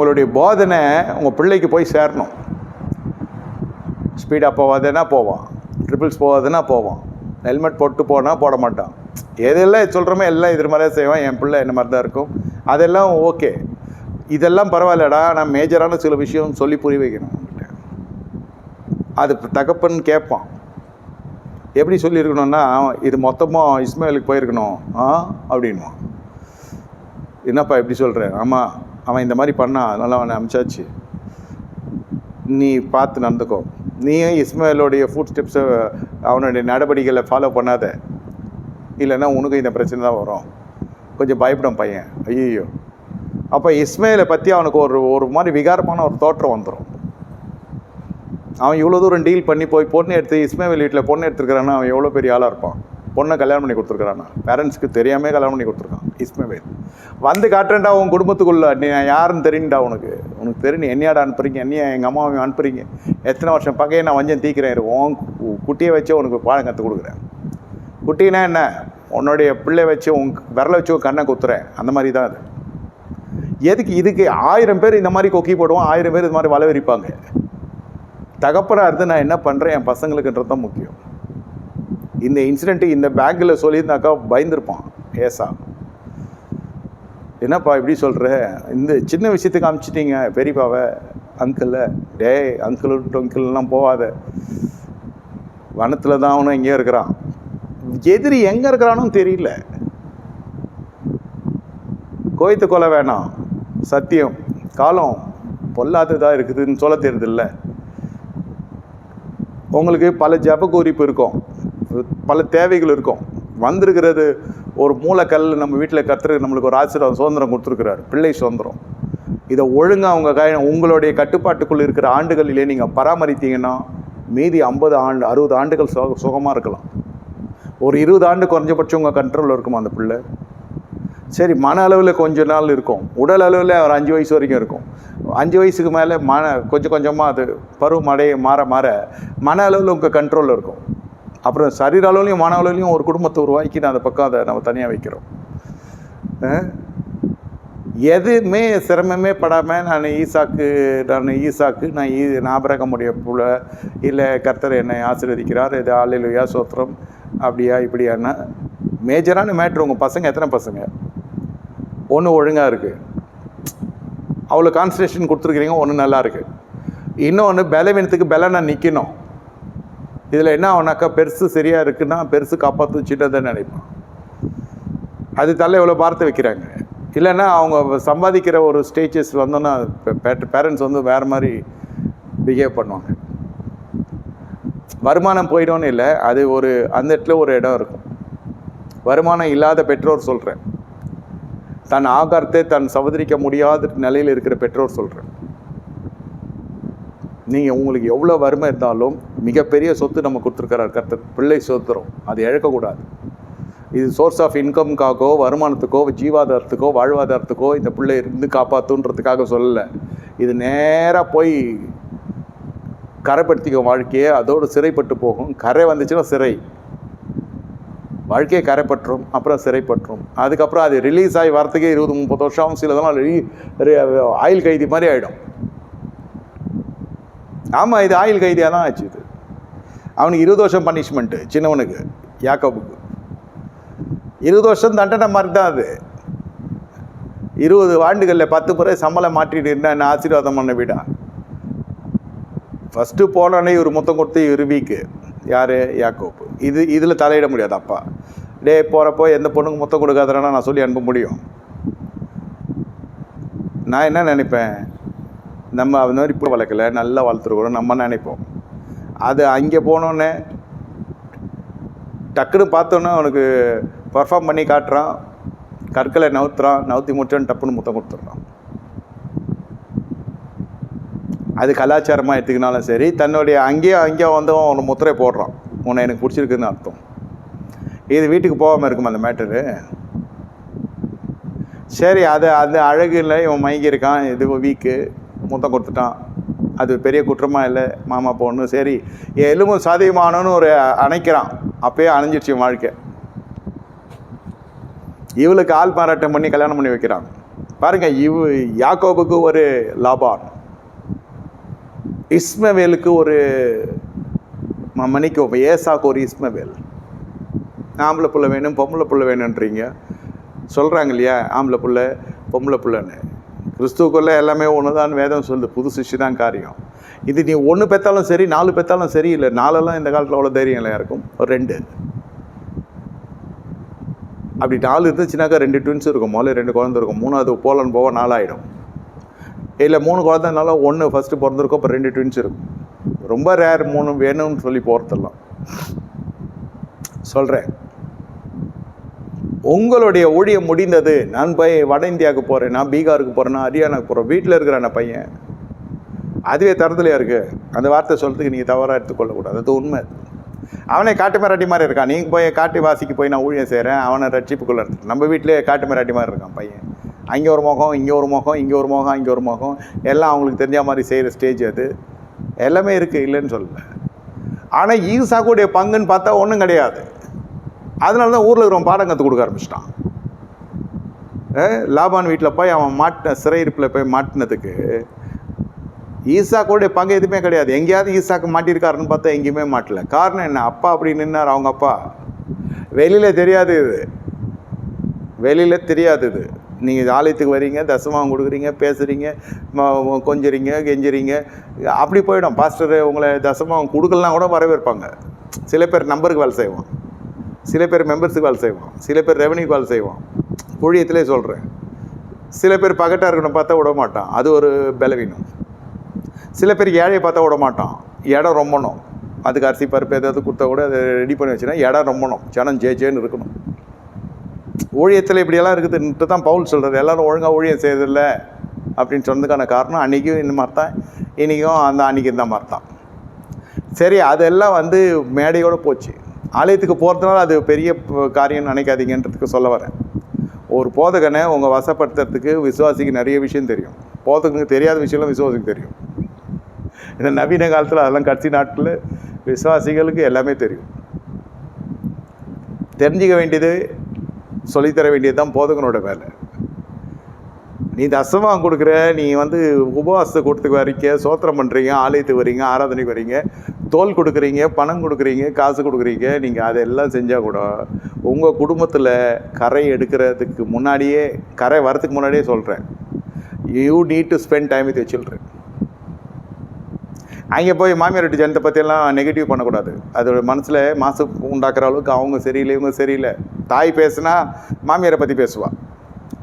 உங்களுடைய போதனை உங்கள் பிள்ளைக்கு போய் சேரணும். ஸ்பீடாக போவாதுன்னா போவான். ட்ரிபிள்ஸ் போவாதுன்னா போவான். ஹெல்மெட் போட்டு போனால் போட மாட்டான். எதெல்லாம் சொல்கிறோமோ எல்லாம் இது மாதிரியே செய்வான். என் பிள்ளை என்ன மாதிரி தான் இருக்கும். அதெல்லாம் ஓகே. இதெல்லாம் பரவாயில்லடா. நான் மேஜரான சில விஷயம் சொல்லி புரிய வைக்கணும் அது தகப்பன் கேட்பான். எப்படி சொல்லியிருக்கணும்னா இது மொத்தமாக இஸ்மாயிலுக்கு போயிருக்கணும். ஆ? அப்படின்வான் என்னப்பா எப்படி சொல்கிறேன் ஆமாம் அவன் இந்த மாதிரி பண்ணான் அதனால் அவனை அமிச்சாச்சு. நீ பார்த்து நடந்துக்கோ. நீயும் இஸ்மாயிலோடைய ஃபுட் ஸ்டெப்ஸை அவனுடைய நடவடிக்கைகளை ஃபாலோ பண்ணாத. இல்லைன்னா உனக்கு இந்த பிரச்சனை தான் வரும். கொஞ்சம் பயப்படும் பையன். ஐயோ அப்போ இஸ்மேலை பற்றி அவனுக்கு ஒரு ஒரு மாதிரி விகாரமான ஒரு தோற்றம் வந்துடும் அவன் இவ்வளோ தூரம் டீல் பண்ணி போய் பொண்ணு எடுத்து இஸ்மேல் வீட்டில் பொண்ணு எடுத்துருக்கிறான்னா அவன் எவ்வளோ பெரிய ஆளாக இருப்பான்? பொண்ணை கல்யாணம் பண்ணி கொடுத்துருக்குறானா? பேரண்ட்ஸ்க்கு தெரியாமல் கல்யாணம் பண்ணி கொடுத்துருக்கான். இஸ்மவேல் வந்து காட்டுறேன்டா உன் குடும்பத்துக்குள்ளே. நீ யாருன்னு தெரியுண்டா உனக்கு? உனக்கு தெரியும் என்னையாட என்னையாடா அனுப்புறீங்க? என்னையா எங்கள் அம்மாவை அனுப்புறீங்க? எத்தனை வருஷம் பகையை நான் வஞ்சம் தீக்கிறேன் உன் குட்டியை வச்சு உனக்கு பாடம் கற்றுக் கொடுக்குறேன். குட்டினா என்ன? உன்னுடைய பிள்ளை வச்சு உன் விரலை வச்சு உன் கண்ணை குத்துறேன். அந்த மாதிரி தான் அது. எதுக்கு இதுக்கு ஆயிரம் பேர் இந்த மாதிரி கொக்கி போடுவோம் ஆயிரம் பேர் இது மாதிரி வலை விரிப்பாங்க? தகப்பனாக இருந்து நான் என்ன பண்ணுறேன் என் பசங்களுக்குன்றது தான் முக்கியம். இந்த இன்சிடெண்ட்டு இந்த பேங்கில் சொல்லியிருந்தாக்கா பயந்துருப்பான். ஏசா என்னப்பா இப்படி சொல்கிற இந்த சின்ன விஷயத்துக்கு அமுச்சிட்டிங்க பெரியப்பாவை அங்கிளை டேய் அங்கிள் அங்கிள்லாம் போகாத வனத்தில் தான் அவனும் எங்கேயோ இருக்கிறான். எதிரி எங்கே இருக்கிறானும் தெரியல. கோயத்து கொலை வேணாம். சத்தியம். காலம் பொல்லாததாக இருக்குதுன்னு சொல்ல தெரியுதில்ல. உங்களுக்கு பல ஜப குறிப்பு இருக்கும். பல தேவைகள் இருக்கும். வந்திருக்கிறது ஒரு மூலக்கல் நம்ம வீட்டில் கத்துறது நம்மளுக்கு ஒரு ஆசீர்வாதம் சுதந்திரம் கொடுத்துருக்குறாரு. பிள்ளை சுதந்திரம். இதை ஒழுங்காக அவங்க கை உங்களுடைய கட்டுப்பாட்டுக்குள் இருக்கிற ஆண்டுகளிலே நீங்கள் பராமரித்தீங்கன்னா மீதி ஐம்பது ஆண்டு அறுபது ஆண்டுகள் சுக சுகமாக இருக்கலாம். ஒரு இருபது ஆண்டு குறைஞ்சபட்சம் உங்கள் கண்ட்ரோலில் இருக்குமா அந்த பிள்ளை? சரி மன அளவில் கொஞ்ச நாள் இருக்கும். உடல் அளவில் ஒரு அஞ்சு வயசு வரைக்கும் இருக்கும். அஞ்சு வயசுக்கு மேலே மன கொஞ்சம் கொஞ்சமாக அது பருவம் அடைய மாற மாற மன அளவில் உங்கள் கண்ட்ரோலில் இருக்கும். அப்புறம் சரீர அளவுலையும் மன அளவுலையும் ஒரு குடும்பத்தை உருவாக்கி நான் அந்த பக்கம் அதை நம்ம தனியாக வைக்கிறோம். எதுவுமே சிரமமே படாமல் நான் ஈசாக்கு நான் ஈசாக்கு நான் ஈ நாபரகமுடைய புல இல்லை கர்த்தர் என்னை ஆசீர்வதிக்கிறார் இது ஆளிலுயா சோத்திரம் அப்படியா இப்படியான்னா மேஜரான மேட்ரு உங்கள் பசங்க எத்தனை பசங்க? ஒன்று ஒழுங்காக இருக்குது அவ்வளோ கான்சன்ட்ரேஷன் கொடுத்துருக்கிறீங்க ஒன்று நல்லா இருக்குது இன்னொன்று பலவீனத்துக்கு பலனா நிற்கணும் இதில் என்ன ஆகுனாக்கா பெருசு சரியாக இருக்குன்னா பெருசு காப்பாற்றும் சின்னதை நினைப்பான் அது தள்ள எவ்வளோ பார்த்து வைக்கிறாங்க. இல்லைன்னா அவங்க சம்பாதிக்கிற ஒரு ஸ்டேஜஸ் வந்தோன்னா பேரண்ட்ஸ் வந்து வேறு மாதிரி பிஹேவ் பண்ணுவாங்க. வருமானம் போயிடும்னு இல்லை அது ஒரு அந்த இடத்துல ஒரு இடம் இருக்கும். வருமானம் இல்லாத பெற்றோர் சொல்கிறேன் தன் ஆகாரத்தை தன் சவதரிக்க முடியாத நிலையில் இருக்கிற பெற்றோர் சொல்கிறேன் நீங்கள் உங்களுக்கு எவ்வளோ வறுமை இருந்தாலும் மிகப்பெரிய சொத்து நம்ம கொடுத்துருக்கிறார் கர்த்தர். பிள்ளை சொத்துறோம் அது இழக்கக்கூடாது. இது சோர்ஸ் ஆஃப் இன்கம்காகோ வருமானத்துக்கோ ஜீவாதாரத்துக்கோ வாழ்வாதாரத்துக்கோ இந்த பிள்ளை இருந்து காப்பாற்றுன்றதுக்காக சொல்லலை. இது நேராக போய் கரைப்படுத்திக்கும் வாழ்க்கையை அதோடு சிறைப்பட்டு போகும். கரை வந்துச்சுன்னா சிறை. வாழ்க்கையை கரைப்பற்றும் அப்புறம் சிறைப்பற்றும். அதுக்கப்புறம் அது ரிலீஸ் ஆகி வரத்துக்கே இருபது முப்பது வருஷம் சிலதெல்லாம் ஆயில் கைதி மாதிரி ஆகிடும் ஆமாம் இது ஆயுள் கைதியாக தான் ஆச்சு இது. அவனுக்கு இருபது வருஷம் பனிஷ்மெண்ட்டு சின்னவனுக்கு யாக்கோபுக்கு. இருபது வருஷம் தண்டனை மாதிரி தான் அது. இருபது ஆண்டுகளில் பத்து முறை சம்பளம் மாற்றிட்டு இருந்தா என்ன ஆசீர்வாதம் பண்ண விடா? ஃபஸ்ட்டு போனோடனே இவர் முத்தம் கொடுத்து இருவிக்கு வீக்கு. யார்? யாக்கோப்பு இது இதில் தலையிட முடியாது அப்பா. டே போகிறப்போ எந்த பொண்ணுக்கு முத்தம் கொடுக்காதனா நான் சொல்லி அனுப்ப முடியும். நான் என்ன நினைப்பேன்? நம்ம அந்த மாதிரி இப்போ வளர்க்கல நல்லா வளர்த்துருக்குறோம் நம்ம நினைப்போம். அது அங்கே போனோன்னே டக்குன்னு பார்த்தோன்னே அவனுக்கு பர்ஃபார்ம் பண்ணி காட்டுறான். கற்களை நவுத்துறான். நவுத்தி முடிச்சோன்னு டப்புன்னு முத்தம் கொடுத்துட்றான். அது கலாச்சாரமாக எடுத்துக்கினாலும் சரி தன்னுடைய அங்கேயே அங்கேயே வந்து அவனை முத்திரை போடுறான். உன்னை எனக்கு பிடிச்சிருக்குன்னு அர்த்தம். இது வீட்டுக்கு போகாமல் இருக்கும் அந்த மேட்டரு. சரி அது அது அழகு இல்லை. இவன் மயங்கியிருக்கான். இது வீக்கு. முத்தம் கொடுத்துட்டான். அது பெரிய குற்றமாக இல்லை மாமா பொண்ணு சரி என் எலும்பு சாதியமானன்னு ஒரு அணைக்கிறான். அப்பயே அணைஞ்சிடுச்சு வாழ்க்கை. இவளுக்கு ஆள் பாராட்டம் பண்ணி கல்யாணம் பண்ணி வைக்கிறான். பாருங்க இவ் யாக்கோபுக்கு ஒரு லாபான். இஸ்மவேலுக்கு ஒரு மன்னிக்கோ ஏசாக்கு ஒரு இஸ்மவேல். ஆம்பளை புள்ள வேணும் பொம்பளை புள்ள வேணுன்றீங்க சொல்கிறாங்க இல்லையா ஆம்பளை புள்ள பொம்பளை புள்ளன்னு. கிறிஸ்துக்குள்ளே எல்லாமே ஒன்று தான் வேதம் சொல்லுது. புது சிஷி தான் காரியம். இது நீ ஒன்று பெற்றாலும் சரி நாலு பெற்றாலும் சரி இல்லை நாலெல்லாம் இந்த காலத்தில் அவ்வளோ தைரியம் இல்லை இருக்கும் ஒரு ரெண்டு. அப்படி நாலு இருந்துச்சுனாக்கா ரெண்டு ட்வின்ஸ் இருக்கும். முதல்ல ரெண்டு குழந்தை இருக்கும். மூணாவது போலன்னு போக நாலாயிடும். இல்லை மூணு குழந்தைனால ஒன்று ஃபஸ்ட்டு பிறந்திருக்கும் அப்புறம் ரெண்டு ட்வின்ஸ் இருக்கும். ரொம்ப ரேர் மூணு வேணும்னு சொல்லி போகிறதெல்லாம் சொல்கிறேன் உங்களுடைய ஊழியம் முடிந்தது நான் போய் வட இந்தியாவுக்கு போகிறேன் நான் பீகாருக்கு போகிறேன் நான் ஹரியானாக்கு போகிறேன் வீட்டில் இருக்கிறான பையன் அதுவே தரத்துலையா இருக்குது அந்த வார்த்தை சொல்கிறதுக்கு நீங்கள் தவறாக எடுத்துக்கொள்ளக்கூடாது அது உண்மை. அவனே காட்டு மிராட்டி மாதிரி இருக்கான். நீங்கள் போய் காட்டு வாசிக்கு போய் நான் ஊழியம் செய்கிறேன் அவனை ரட்சிப்புக்குள்ளே இருக்கு நம்ம வீட்டிலே காட்டு மிராட்டி மாதிரி இருக்கான் பையன். அங்கே ஒரு முகம் இங்கே ஒரு முகம் இங்கே ஒரு முகம் இங்கே ஒரு முகம். எல்லாம் அவங்களுக்கு தெரிஞ்ச மாதிரி செய்கிற ஸ்டேஜ் அது. எல்லாமே இருக்குது இல்லைன்னு சொல்லலை. ஆனால் ஈசாக்குடைய பங்குன்னு பார்த்தா ஒன்றும் கிடையாது. அதனால தான் ஊரில் இருக்கிறவன் பாடம் கற்றுக் கொடுக்க ஆரம்பிச்சிட்டான். லாபான் வீட்டில் போய் அவன் மாட்டின சிறையிருப்பில் போய் மாட்டினதுக்கு ஈசாக்கோடைய பங்கு எதுவுமே கிடையாது. எங்கேயாவது ஈசாக்கு மாட்டியிருக்காருன்னு பார்த்தா எங்கேயுமே மாட்டல. காரணம் என்ன? அப்பா அப்படி நின்னார் அவங்க அப்பா. வெளியில் தெரியாது இது. வெளியில் தெரியாது இது. நீங்கள் ஆலயத்துக்கு வரீங்க தசமாவும் கொடுக்குறீங்க பேசுகிறீங்க கொஞ்சுறீங்க கெஞ்சுறீங்க. அப்படி போயிடும். பாஸ்டர் உங்களை தசமாவும் கொடுக்கலாம் கூட வரவேற்பாங்க. சில பேர் நம்பருக்கு வேலை செய்வான். சில பேர் மெம்பர்ஸுக்கு வேலை செய்வோம் சில பேர் ரெவன்யூ கால் செய்வோம் ஊழியத்திலே சொல்கிறேன் சில பேர் பகட்டாக இருக்கணும் பார்த்தா விட மாட்டான். அது ஒரு பலவீனம். சில பேர் ஏழையை பார்த்தா விட மாட்டான். இடம் ரொம்பணும். அதுக்கு அரிசி பருப்பு ஏதாவது கொடுத்தா கூட அதை ரெடி பண்ணி வச்சுன்னா இடம் ரொம்பணும். ஜனம் ஜே ஜேன்னு இருக்கணும். ஊழியத்தில் இப்படியெல்லாம் இருக்குதுன்ட்டு தான் பவுல் சொல்கிறது எல்லோரும் ஒழுங்காக ஊழியம் செய்யறதில்ல அப்படின்னு சொன்னதுக்கான காரணம் அன்றைக்கும் இந்த மாதிரி தான். இன்றைக்கும் அந்த அன்றைக்கி இந்த மாதிரி தான். சரி அதெல்லாம் வந்து மேடையோடு போச்சு. ஆலயத்துக்கு போகிறதுனால அது பெரிய காரியம்னு காரியம் நினைக்காதீங்கன்றதுக்கு சொல்ல வரேன். ஒரு போதகனை உங்கள் வசப்படுத்துறதுக்கு விசுவாசிக்கு நிறைய விஷயம் தெரியும். போதகனுக்கு தெரியாத விஷயம்லாம் விசுவாசிக்கு தெரியும். இந்த நவீன காலத்தில் அதெல்லாம் கடைசி நாட்டில் விசுவாசிகளுக்கு எல்லாமே தெரியும். தெரிஞ்சுக்க வேண்டியது சொல்லித்தர வேண்டியது தான் போதகனோட வேலை. நீ தசமாக கொடுக்குற நீ வந்து உபவாசத்தை கொடுத்துக்கு வரீங்க சோத்திரம் பண்ணுறீங்க ஆலயத்துக்கு வரீங்க ஆராதனைக்கு வரீங்க தோல் கொடுக்குறீங்க பணம் கொடுக்குறீங்க காசு கொடுக்குறீங்க நீங்கள் அதெல்லாம் செஞ்சால் கூட உங்கள் குடும்பத்தில் கரை எடுக்கிறதுக்கு முன்னாடியே கரை வரத்துக்கு முன்னாடியே சொல்கிறேன் you need to spend time with children அங்கே போய் மாமியார் வீட்டு ஜனத்தை பற்றியெல்லாம் நெகட்டிவ் பண்ணக்கூடாது. அதோட மனசில் மாசு உண்டாக்குற அளவுக்கு அவங்க சரியில்லை இவங்க சரியில்லை. தாய் பேசுனா மாமியாரை பற்றி பேசுவாள்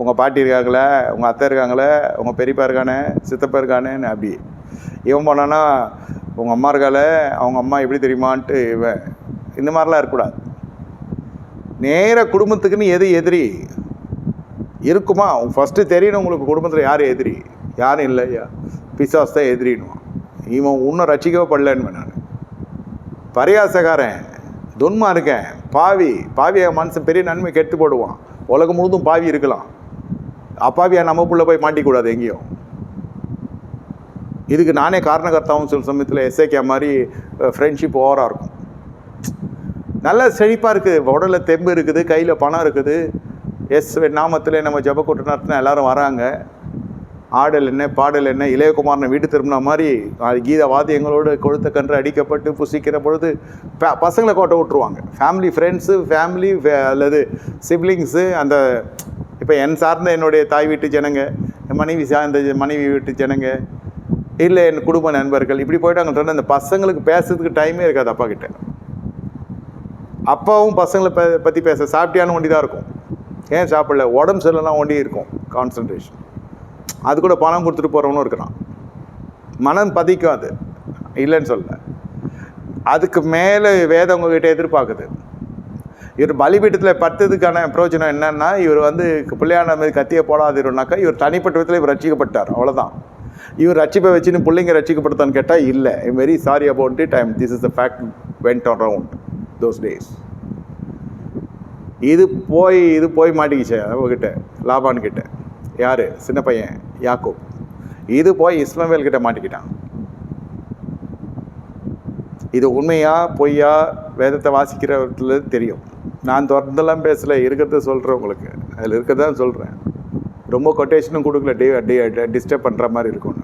உங்கள் பாட்டி இருக்காங்களே உங்கள் அத்தை இருக்காங்களே உங்கள் பெரியப்பா இருக்கானே சித்தப்பா இருக்கானேன்னு அப்படி இவன் போனான்னா உங்கள் அம்மா இருக்கால அவங்க அம்மா எப்படி தெரியுமான்ட்டு இவன் இந்த மாதிரிலாம் இருக்கக்கூடாது. நேர குடும்பத்துக்குன்னு எது எதிரி? இருக்குமா? ஃபஸ்ட்டு தெரியணும் உங்களுக்கு குடும்பத்தில் யார் எதிரி? யாரும் இல்லையா பிசாஸ் தான் எதிரினுவான் இவன் இன்னும் ரசிக்கவே படலன்னு நான். பரியாசக்காரன் துன்மா இருக்கேன். பாவி பாவிய மனுஷன் பெரிய நன்மை கெட்டு போடுவான். உலகம் முழுதும் பாவி இருக்கலாம். அப்பாவியா நம்ம புள்ள போய் மாட்டிக்கூடாது எங்கேயும். இதுக்கு நானே காரணகர்த்தாவும் சில சமயத்தில் எஸ்ஏகே மாதிரி ஃப்ரெண்ட்ஷிப் ஓவராக இருக்கும். நல்ல செழிப்பாக இருக்குது உடலில் தெம்பு இருக்குது கையில் பணம் இருக்குது. எஸ் நாமத்தில் நம்ம ஜப கூட்டம் நடத்தினா எல்லாரும் வராங்க. ஆடல் என்ன பாடல் என்ன இளையகுமாரனை வீடு திரும்பின மாதிரி கீத வாத்தியங்களோடு கொழுத்த கன்று அடிக்கப்பட்டு புசிக்கிற பொழுது பசங்களை கோட்டை விட்டுருவாங்க. ஃபேமிலி ஃப்ரெண்ட்ஸு ஃபேமிலி அல்லது சிப்ளிங்ஸு அந்த இப்போ என் சார்ந்த என்னுடைய தாய் வீட்டு ஜனங்க என் மனைவி சார்ந்த மனைவி வீட்டு ஜனங்க இல்லை என் குடும்ப நண்பர்கள். இப்படி போயிட்டாங்க சொன்ன அந்த பசங்களுக்கு பேசுறதுக்கு டைமே இருக்காது அப்பா கிட்ட. அப்பாவும் பசங்களை ப பற்றி பேச சாப்பிட்டியான ஒண்டி தான் இருக்கும். ஏன் சாப்பிடல? உடம்பு சரியில்லைனா ஒண்டி இருக்கும். கான்சன்ட்ரேஷன் அது கூட பணம் கொடுத்துட்டு போகிறவனும் இருக்கிறான். மனம் பதிக்கும் அது. இல்லைன்னு சொல்ல அதுக்கு மேலே வேதம் உங்ககிட்ட எதிர்பார்க்குது. இவர் பலிபீட்டத்தில் பத்ததுக்கான பிரயோஜனம் என்னன்னா இவர் வந்து பிள்ளையான மாதிரி கத்தியை போடாதிருனாக்கா இவர் தனிப்பட்ட விதத்தில் இவர் ரட்சிக்கப்பட்டார். அவ்வளோதான் இவர் ரட்சிப்பை வச்சுன்னு பிள்ளைங்க ரட்சிக்கப்படுத்தான்னு கேட்டால் இல்லை. I'm very sorry about it time this is the fact went around those days இது போய் இது போய் மாட்டிக்கிச்சு அவகிட்ட லாபான் கிட்ட. யார்? சின்ன பையன் யாக்கோப். இது போய் இஸ்மவேல் கிட்ட மாட்டிக்கிட்டான். இது உண்மையா பொய்யா வேதத்தை வாசிக்கிறவர்கள் தெரியும். நான் தொடர்ந்தெல்லாம் பேசல இருக்கிறத சொல்கிறேன் உங்களுக்கு. அதில் இருக்கிறதான் சொல்கிறேன் ரொம்ப கொட்டேஷனும் கொடுக்கல டி டிஸ்டர்ப் பண்ணுற மாதிரி இருக்கும்.